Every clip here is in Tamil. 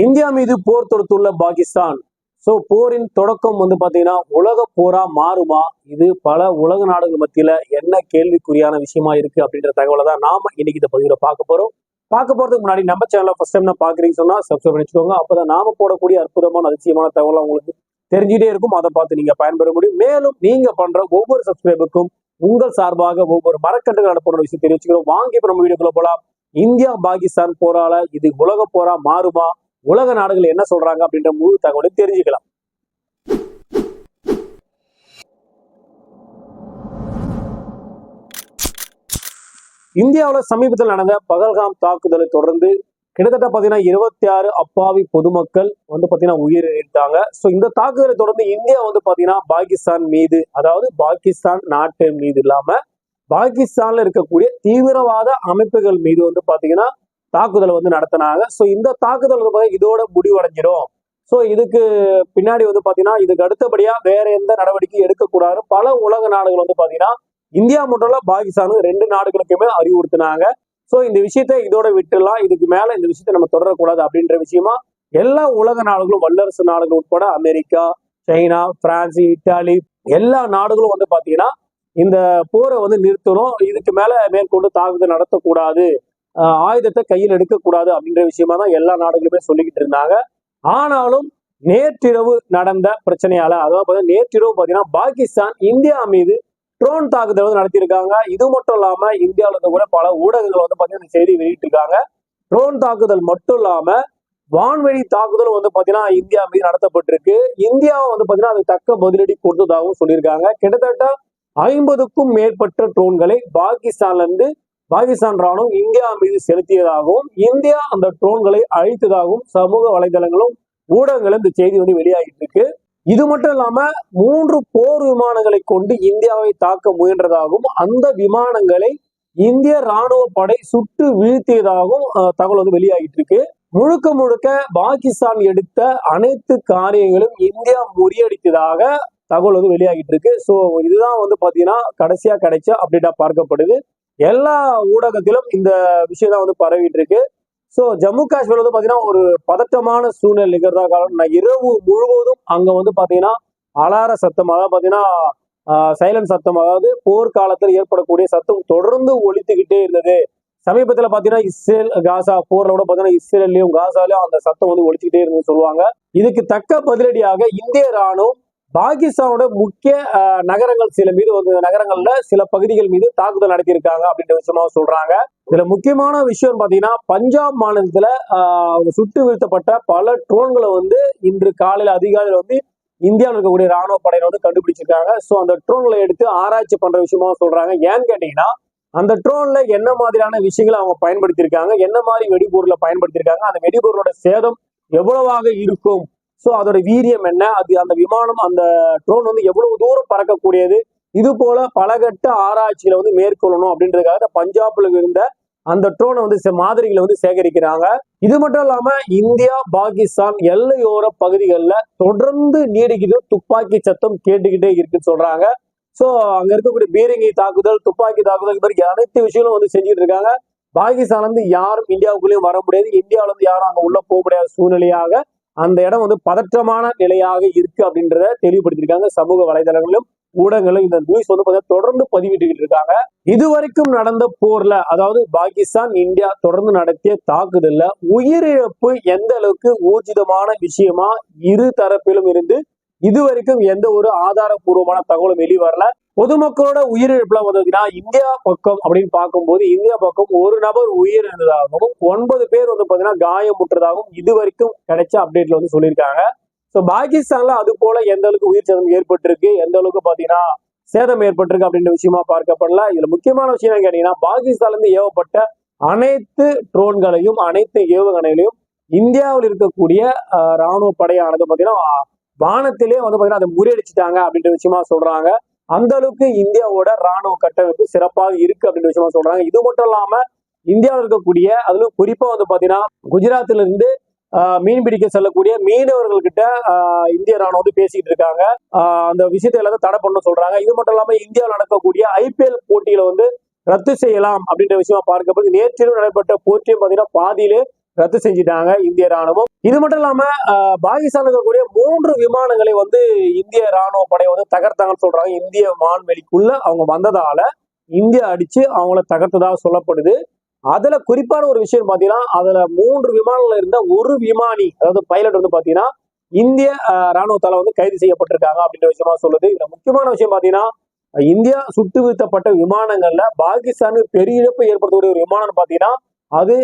இந்தியா மீது போர் தொடுத்துள்ள பாகிஸ்தான். ஸோ போரின் தொடக்கம் வந்து பார்த்தீங்கன்னா உலக போரா மாறுமா? இது பல உலக நாடுகள் மத்தியில என்ன கேள்விக்குறியான விஷயமா இருக்கு அப்படின்ற தகவலை தான் நாம இன்னைக்கு இந்த பதிவில் பார்க்க போறோம். பார்க்க போறதுக்கு முன்னாடி நம்ம சேனலை ஃபர்ஸ்ட் டைம் நான் பாக்குறீங்க சொன்னா சப்ஸ்கிரைப் பண்ணிச்சுக்கோங்க. அப்பதான் நாம போடக்கூடிய அற்புதமான அதிசயமான தகவலை உங்களுக்கு தெரிஞ்சுட்டே இருக்கும். அதை பார்த்து நீங்க பயன்பெற முடியும். மேலும் நீங்க பண்ற ஒவ்வொரு சப்ஸ்கிரைபுக்கும் உங்கள் சார்பாக ஒவ்வொரு மரக்கன்றுகள் அனுப்புற விஷயம் தெரிவிச்சுக்கிறோம். வாங்கி நம்ம வீடியோக்குள்ள போலாம். இந்தியா பாகிஸ்தான் போரால இது உலக போரா மாறுமா? உலக நாடுகள் என்ன சொல்றாங்க அப்படின்ற முழு தகவலை தெரிஞ்சுக்கலாம். இந்தியாவில் சமீபத்தில் நடந்த பகல்காம் தாக்குதலை தொடர்ந்து கிட்டத்தட்ட பார்த்தீங்கன்னா இருபத்தி ஆறு அப்பாவி பொதுமக்கள் வந்து பார்த்தீங்கன்னா உயிரிழந்தாங்க. ஸோ இந்த தாக்குதலை தொடர்ந்து இந்தியா வந்து பார்த்தீங்கன்னா பாகிஸ்தான் மீது அதாவது பாகிஸ்தான் நாட்டு மீது இல்லாம பாகிஸ்தான்ல இருக்கக்கூடிய தீவிரவாத அமைப்புகள் மீது வந்து பார்த்தீங்கன்னா தாக்குதல் வந்து நடத்தினாங்க. ஸோ இந்த தாக்குதல் வந்து பார்த்தீங்கன்னா இதோட முடிவடைஞ்சிடும். ஸோ இதுக்கு பின்னாடி வந்து பார்த்தீங்கன்னா இதுக்கு அடுத்தபடியா வேற எந்த நடவடிக்கையும் எடுக்கக்கூடாது பல உலக நாடுகள் வந்து பார்த்தீங்கன்னா இந்தியா மட்டும் இல்ல பாகிஸ்தானும் ரெண்டு நாடுகளுக்குமே அறிவுறுத்தினாங்க. ஸோ இந்த விஷயத்த இதோட விட்டுலாம் இதுக்கு மேல இந்த விஷயத்த நம்ம தொடரக்கூடாது அப்படின்ற விஷயமா எல்லா உலக நாடுகளும் வல்லரசு நாடுகள் உட்பட அமெரிக்கா சைனா பிரான்ஸ் இத்தாலி எல்லா நாடுகளும் வந்து பாத்தீங்கன்னா இந்த போரை வந்து நிறுத்தணும். இதுக்கு மேல மேற்கொண்டு தாக்குதல் நடத்தக்கூடாது. ஆயுதத்தை கையில் எடுக்கக்கூடாது அப்படின்ற விஷயமா தான் எல்லா நாடுகளுமே சொல்லிக்கிட்டு இருந்தாங்க. ஆனாலும் நேற்றிரவு நடந்த பிரச்சனையால அதாவது பார்த்தீங்கன்னா நேற்றிரவு பார்த்தீங்கன்னா பாகிஸ்தான் இந்தியா மீது ட்ரோன் தாக்குதல் வந்து நடத்தியிருக்காங்க. இது மட்டும் இல்லாம இந்தியாவில இருந்து கூட பல ஊடகங்கள் வந்து பார்த்தீங்கன்னா செய்தி வெளியிட்டிருக்காங்க. ட்ரோன் தாக்குதல் மட்டும் இல்லாம வான்வெளி தாக்குதல் வந்து பார்த்தீங்கன்னா இந்தியா மீது நடத்தப்பட்டிருக்கு. இந்தியாவும் வந்து பார்த்தீங்கன்னா அது தக்க பதிலடி கொடுத்ததாகவும் சொல்லியிருக்காங்க. கிட்டத்தட்ட ஐம்பதுக்கும் மேற்பட்ட ட்ரோன்களை பாகிஸ்தான்ல இருந்து பாகிஸ்தான் ராணுவம் இந்தியா மீது செலுத்தியதாகவும் இந்தியா அந்த ட்ரோன்களை அழித்ததாகவும் சமூக வலைதளங்களும் ஊடகங்களும் இந்த செய்தி வந்து வெளியாகிட்டு இருக்கு. இது மட்டும் இல்லாம மூன்று போர் விமானங்களை கொண்டு இந்தியாவை தாக்க முயன்றதாகவும் அந்த விமானங்களை இந்திய ராணுவ படை சுட்டு வீழ்த்தியதாகவும் அஹ், தகவல் வந்து வெளியாகிட்டு இருக்கு. முழுக்க முழுக்க பாகிஸ்தான் எடுத்த அனைத்து காரியங்களும் இந்தியா முறியடித்ததாக தகவல் வந்து வெளியாகிட்டு இருக்கு. ஸோ இதுதான் வந்து பாத்தீங்கன்னா கடைசியா கிடைச்ச அப்டேட்டா பார்க்கப்படுது. எல்லா ஊடகத்திலும் இந்த விஷயம் தான் வந்து பரவிட்டு இருக்கு. ஸோ ஜம்மு காஷ்மீர் வந்து பாத்தீங்கன்னா ஒரு பதட்டமான சூழ்நிலை நிகழ்றதா காலம் நான் இரவு முழுவதும் அங்க வந்து பாத்தீங்கன்னா அலார சத்தம் அதாவது பாத்தீங்கன்னா சைலண்ட் சத்தம் அதாவது போர்க்காலத்தில் ஏற்படக்கூடிய சத்தம் தொடர்ந்து ஒழித்துக்கிட்டே இருந்தது. சமீபத்துல பாத்தீங்கன்னா இஸ்ரேல் காசா போர்ல கூட பாத்தீங்கன்னா இஸ்ரேல்லையும் காசாலையும் அந்த சத்தம் வந்து ஒழிச்சுக்கிட்டே இருந்ததுன்னு சொல்லுவாங்க. இதுக்கு தக்க பதிலடியாக இந்திய ராணுவம் பாகிஸ்தானோட முக்கிய நகரங்கள் சில மீது வந்து நகரங்கள்ல சில பகுதிகள் மீது தாக்குதல் நடத்தியிருக்காங்க அப்படின்ற விஷயமா சொல்றாங்க. இதுல முக்கியமான விஷயம் பாத்தீங்கன்னா பஞ்சாப் மாநிலத்துல அவங்க சுட்டு வீழ்த்தப்பட்ட பல ட்ரோன்களை வந்து இன்று காலையில அதிகாலையில வந்து இந்தியாவில் இருக்கக்கூடிய ராணுவ படையினர் வந்து கண்டுபிடிச்சிருக்காங்க. ஸோ அந்த ட்ரோன்களை எடுத்து ஆராய்ச்சி பண்ற விஷயமா சொல்றாங்க. ஏன்னு கேட்டீங்கன்னா அந்த ட்ரோன்ல என்ன மாதிரியான விஷயங்களை அவங்க பயன்படுத்தியிருக்காங்க என்ன மாதிரி வெடிபொருளை பயன்படுத்தியிருக்காங்க அந்த வெடிபொருளோட சேதம் எவ்வளவாக இருக்கும் ஸோ அதோட வீரியம் என்ன? அது அந்த விமானம் அந்த ட்ரோன் வந்து எவ்வளவு தூரம் பறக்கக்கூடியது? இது போல பலகட்ட ஆராய்ச்சிகளை வந்து மேற்கொள்ளணும் அப்படின்றதுக்காக பஞ்சாப்ல இருந்த அந்த ட்ரோனை வந்து சே- மாதிரிகளை வந்து சேகரிக்கிறாங்க. இது மட்டும் இல்லாம இந்தியா பாகிஸ்தான் எல்லையோர பகுதிகளில் தொடர்ந்து நீடிக்கிட்டு துப்பாக்கி சத்தம் கேட்டுக்கிட்டே இருக்குன்னு சொல்றாங்க. ஸோ அங்க இருக்கக்கூடிய பீரங்கி தாக்குதல் துப்பாக்கி தாக்குதல் இது மாதிரி அனைத்து விஷயங்களும் வந்து செஞ்சுட்டு இருக்காங்க. பாகிஸ்தான்ல இருந்து யாரும் இந்தியாவுக்குள்ளேயும் வர முடியாது. இந்தியாவில இருந்து யாரும் அங்க உள்ள போக முடியாத சூழ்நிலையாக அந்த இடம் வந்து பதற்றமான நிலையாக இருக்கு அப்படின்றத தெளிவுபடுத்தியிருக்காங்க. சமூக வலைதளங்களிலும் ஊடகங்களும் இந்த நியூஸ் வந்து பார்த்தீங்கன்னா தொடர்ந்து பதிவிட்டுக்கிட்டு இருக்காங்க. இதுவரைக்கும் நடந்த போர்ல அதாவது பாகிஸ்தான் இந்தியா தொடர்ந்து நடத்திய தாக்குதல்ல உயிரிழப்பு எந்த அளவுக்கு ஊர்ஜிதமான விஷயமா இரு தரப்பிலும் இருந்து இதுவரைக்கும் எந்த ஒரு ஆதாரபூர்வமான தகவலும் வெளிவரல. பொதுமக்களோட உயிரிழப்புல வந்ததுன்னா இந்தியா பக்கம் அப்படின்னு பார்க்கும்போது இந்தியா பக்கம் ஒரு நபர் உயிரிழந்ததாகவும் ஒன்பது பேர் வந்து பாத்தீங்கன்னா காயமுற்றதாகவும் இதுவரைக்கும் கிடைச்ச அப்டேட்ல வந்து சொல்லியிருக்காங்க. ஸோ பாகிஸ்தான்ல அது போல எந்த அளவுக்கு உயிர் சேதம் ஏற்பட்டிருக்கு எந்த அளவுக்கு பார்த்தீங்கன்னா சேதம் ஏற்பட்டிருக்கு அப்படின்ற விஷயமா பார்க்கப்படல. இதுல முக்கியமான விஷயம் என்ன கேட்டீங்கன்னா பாகிஸ்தான்ல இருந்து ஏவப்பட்ட அனைத்து ட்ரோன்களையும் அனைத்து ஏவுகணைகளையும் இந்தியாவில் இருக்கக்கூடிய ராணுவ படையானது பார்த்தீங்கன்னா வானத்திலே வந்து பார்த்தீங்கன்னா அதை முறியடிச்சிட்டாங்க அப்படின்ற விஷயமா சொல்றாங்க. அந்த அளவுக்கு இந்தியாவோட ராணுவ கட்டமைப்பு சிறப்பாக இருக்கு அப்படின்ற விஷயமா சொல்றாங்க. இது மட்டும் இல்லாம இந்தியாவில் இருக்கக்கூடிய அதுல குறிப்பா வந்து பாத்தீங்கன்னா குஜராத்ல இருந்து மீன் பிடிக்க செல்லக்கூடிய மீனவர்கள் கிட்ட இந்திய ராணுவம் வந்து பேசிக்கிட்டு இருக்காங்க. அந்த விஷயத்தை எல்லாத்தையும் தடை பண்ண சொல்றாங்க. இது மட்டும் இல்லாம இந்தியாவில் நடக்கக்கூடிய ஐபிஎல் போட்டியில வந்து ரத்து செய்யலாம் அப்படின்ற விஷயமா பார்க்கப்படுது நேற்றிலும் நடைபெற்ற போட்டியும் பாத்தீங்கன்னா பாதியிலே ரத்து செஞ்சிட்டாங்க இந்திய ராணுவம் இது மட்டும் இல்லாம பாகிஸ்தான் இருக்கக்கூடிய மூன்று விமானங்களை வந்து இந்திய ராணுவ படை வந்து தகர்த்தாங்கன்னு சொல்றாங்க. இந்திய வான்வெளிக்குள்ள அவங்க வந்ததால இந்தியா அடிச்சு அவங்கள தகர்த்ததாக சொல்லப்படுது. அதுல குறிப்பான ஒரு விஷயம் பாத்தீங்கன்னா அதுல மூன்று விமானங்கள்ல இருந்த ஒரு விமானி அதாவது பைலட் வந்து பாத்தீங்கன்னா இந்திய ராணுவத்தால வந்து கைது செய்யப்பட்டிருக்காங்க அப்படின்ற விஷயமா சொல்லுது. இதுல முக்கியமான விஷயம் பாத்தீங்கன்னா இந்தியா சுட்டு வீழ்த்தப்பட்ட விமானங்கள்ல பாகிஸ்தானுக்கு பெரிய இழப்பு ஏற்படுத்தக்கூடிய ஒரு விமானம் பாத்தீங்கன்னா அது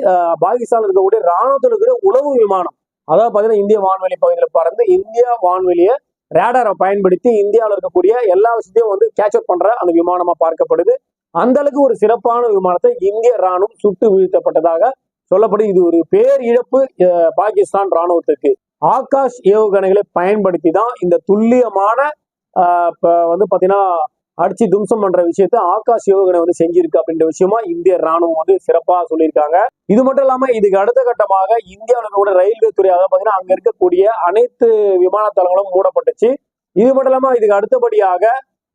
பாகிஸ்தான் இருக்கக்கூடிய ராணுவத்தில் இருக்கக்கூடிய உளவு விமானம். அதாவது பார்த்தீங்கன்னா இந்திய வான்வெளி பகுதியில் பறந்து இந்தியா வான்வெளியை ரேடாரை பயன்படுத்தி இந்தியாவில் இருக்கக்கூடிய எல்லா விஷயத்தையும் வந்து கேட்சப் பண்ற அந்த விமானமா பார்க்கப்படுது. அந்த அளவுக்கு ஒரு சிறப்பான விமானத்தை இந்திய ராணுவம் சுட்டு வீழ்த்தப்பட்டதாக சொல்லப்படுது. இது ஒரு பேர் இழப்பு பாகிஸ்தான் ராணுவத்துக்கு ஆகாஷ் ஏவுகணைகளை பயன்படுத்தி தான் இந்த துல்லியமான ஆஹ், வந்து பாத்தீங்கன்னா அடிச்சு தும்சம் பண்ற விஷயத்த ஆகாஷ் யோகனை வந்து செஞ்சிருக்கு அப்படின்ற விஷயமா இந்திய ராணுவம் வந்து சிறப்பா சொல்லியிருக்காங்க. இது மட்டும் இல்லாம இதுக்கு அடுத்த கட்டமாக இந்தியாவில் கூட ரயில்வே துறை அதாவது பாத்தீங்கன்னா அங்க இருக்கக்கூடிய அனைத்து விமான தளங்களும் மூடப்பட்டுச்சு. இது மட்டும் இல்லாம இதுக்கு அடுத்தபடியாக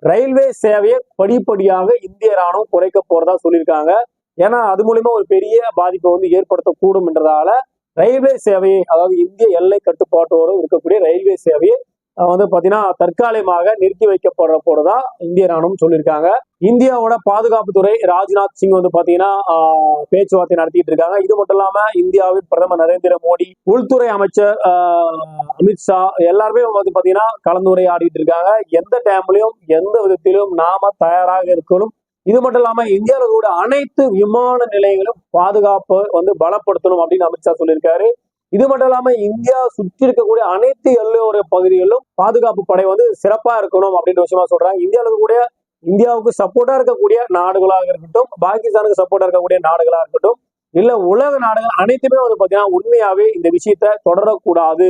ரயில்வே சேவையை படிப்படியாக இந்திய ராணுவம் குறைக்க போறதா சொல்லியிருக்காங்க. ஏன்னா அது மூலியமா ஒரு பெரிய பாதிப்பை வந்து ஏற்படுத்தக்கூடும் என்றதால ரயில்வே சேவையை அதாவது இந்திய எல்லை கட்டுப்பாட்டோடு இருக்கக்கூடிய ரயில்வே சேவையை வந்து பாத்தீங்கன்னா தற்காலிகமாக நிறுத்தி வைக்கப்படுற போறதா இந்திய ராணுவம் சொல்லியிருக்காங்க. இந்தியாவோட பாதுகாப்புத்துறை ராஜ்நாத் சிங் வந்து பாத்தீங்கன்னா ஆஹ், பேச்சுவார்த்தை நடத்திட்டு இருக்காங்க. இது மட்டும் இல்லாம இந்தியாவின் பிரதமர் நரேந்திர மோடி உள்துறை அமைச்சர் ஆஹ், அமித்ஷா எல்லாருமே வந்து பாத்தீங்கன்னா கலந்துரையாடிட்டு இருக்காங்க. எந்த டைம்லயும் எந்த விதத்திலும் நாம தயாராக இருக்கணும். இது மட்டும் இல்லாம இந்தியாவில் கூட அனைத்து விமான நிலையங்களும் பாதுகாப்பு வந்து பலப்படுத்தணும் அப்படின்னு அமித்ஷா சொல்லியிருக்காரு. இது மட்டும் இல்லாம இந்தியா சுற்றி இருக்கக்கூடிய அனைத்து எல்லையோர பகுதிகளிலும் பாதுகாப்பு படை வந்து சிறப்பா இருக்கணும் அப்படின்ற விஷயமா சொல்றாங்க. இந்தியாவில் இருக்கக்கூடிய இந்தியாவுக்கு சப்போர்ட்டா இருக்கக்கூடிய நாடுகளாக இருக்கட்டும் பாகிஸ்தானுக்கு சப்போர்ட்டா இருக்கக்கூடிய நாடுகளா இருக்கட்டும் இல்ல உலக நாடுகள் அனைத்துமே வந்து பாத்தீங்கன்னா உண்மையாவே இந்த விஷயத்த தொடரக்கூடாது.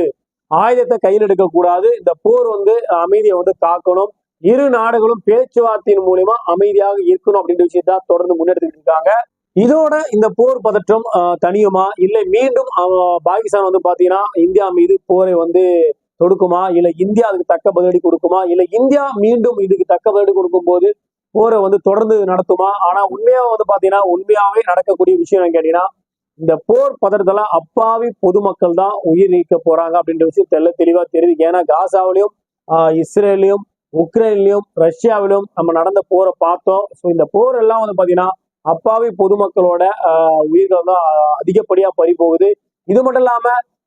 ஆயுதத்தை கையில் எடுக்க கூடாது இந்த போர் வந்து அமைதியை வந்து காக்கணும். இரு நாடுகளும் பேச்சுவார்த்தையின் மூலியமா அமைதியாக இருக்கணும் அப்படின்ற விஷயத்த தொடர்ந்து முன்னெடுத்துக்கிட்டு இருக்காங்க. இதோட இந்த போர் பதற்றம் தனியுமா இல்லை மீண்டும் பாகிஸ்தான் வந்து பாத்தீங்கன்னா இந்தியா மீது போரை வந்து தொடுக்குமா? இல்லை இந்தியா அதுக்கு தக்க பதிலடி கொடுக்குமா? இல்லை இந்தியா மீண்டும் இதுக்கு தக்க பதிலடி கொடுக்கும் போது போரை வந்து தொடர்ந்து நடத்துமா? ஆனா உண்மையா வந்து பாத்தீங்கன்னா உண்மையாவே நடக்கக்கூடிய விஷயம் என்ன கேட்டீங்கன்னா இந்த போர் பதற்றத்துல அப்பாவி பொதுமக்கள் தான் உயிர் நீக்க போறாங்க அப்படின்ற விஷயம் தெல்ல தெளிவா தெரியுது. ஏன்னா காசாவிலையும் இஸ்ரேலையும் உக்ரைன்லையும் ரஷ்யாவிலும் நம்ம நடந்த போரை பார்த்தோம். ஸோ இந்த போர் எல்லாம் வந்து பாத்தீங்கன்னா அப்பாவி பொதுமக்களோட உயிர்கள் தான் அதிகப்படியா பறி போகுது. இது மட்டும் இல்லாம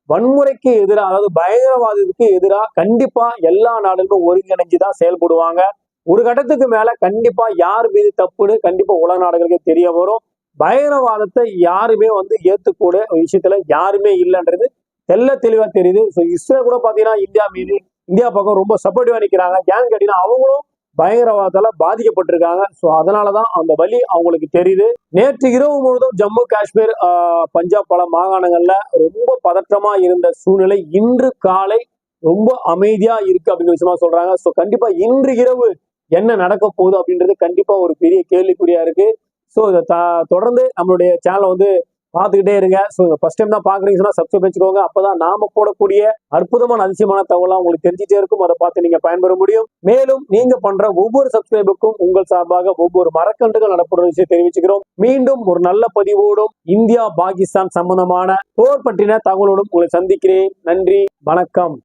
வன்முறைக்கு எதிராக அதாவது பயங்கரவாதத்துக்கு எதிராக கண்டிப்பா எல்லா நாடுகளும் ஒருங்கிணைஞ்சு தான் செயல்படுவாங்க. ஒரு கட்டத்துக்கு மேல கண்டிப்பா யார் மீது தப்புன்னு கண்டிப்பா உலக நாடுகளுக்கு தெரிய வரும். பயங்கரவாதத்தை யாருமே வந்து ஏத்துக்கூட விஷயத்துல யாருமே இல்லைன்றது தெல்ல தெளிவா தெரியுது. ஸோ இஸ்ரேல் கூட பாத்தீங்கன்னா இந்தியா மீது இந்தியா பக்கம் ரொம்ப சப்போர்ட்டிவா நிக்கிறாங்க. ஏன்னு கேட்டீங்கன்னா அவங்களும் பயங்கரவாதத்தால பாதிக்கப்பட்டிருக்காங்க. ஸோ அதனாலதான் அந்த வலி அவங்களுக்கு தெரியுது. நேற்று இரவு முழுவதும் ஜம்மு காஷ்மீர் பஞ்சாப் பல மாகாணங்கள்ல ரொம்ப பதற்றமா இருந்த சூழ்நிலை இன்று காலை ரொம்ப அமைதியா இருக்கு அப்படிங்கிற விஷயமா சொல்றாங்க. ஸோ கண்டிப்பா இன்று இரவு என்ன நடக்க போகுது அப்படின்றது கண்டிப்பா ஒரு பெரிய கேள்விக்குறியா இருக்கு. ஸோ இதை த- தொடர்ந்து நம்மளுடைய சேனலை வந்து பார்த்துக்கிட்டே இருங்க. ஸோ ஃபர்ஸ்ட் டைம் தான் பார்க்குறீங்க சொன்னால் சப்ஸ்கிரைப் வச்சுக்கோங்க அப்போதான் நாம போடக்கூடிய அற்புதமான அதிசயமான தகவலாம் உங்களுக்கு தெரிஞ்சுட்டே இருக்கும். அதை பார்த்து நீங்க பயன்பெற முடியும். மேலும் நீங்க பண்ற ஒவ்வொரு சப்ஸ்கிரைபுக்கும் உங்கள் சார்பாக ஒவ்வொரு மரக்கன்றுகள் நடப்படுற விஷயம் தெரிவிச்சுக்கிறோம். மீண்டும் ஒரு நல்ல பதிவோடும் இந்தியா பாகிஸ்தான் சம்பந்தமான போர் பற்றின தகவலோடும் உங்களை சந்திக்கிறேன். நன்றி வணக்கம்.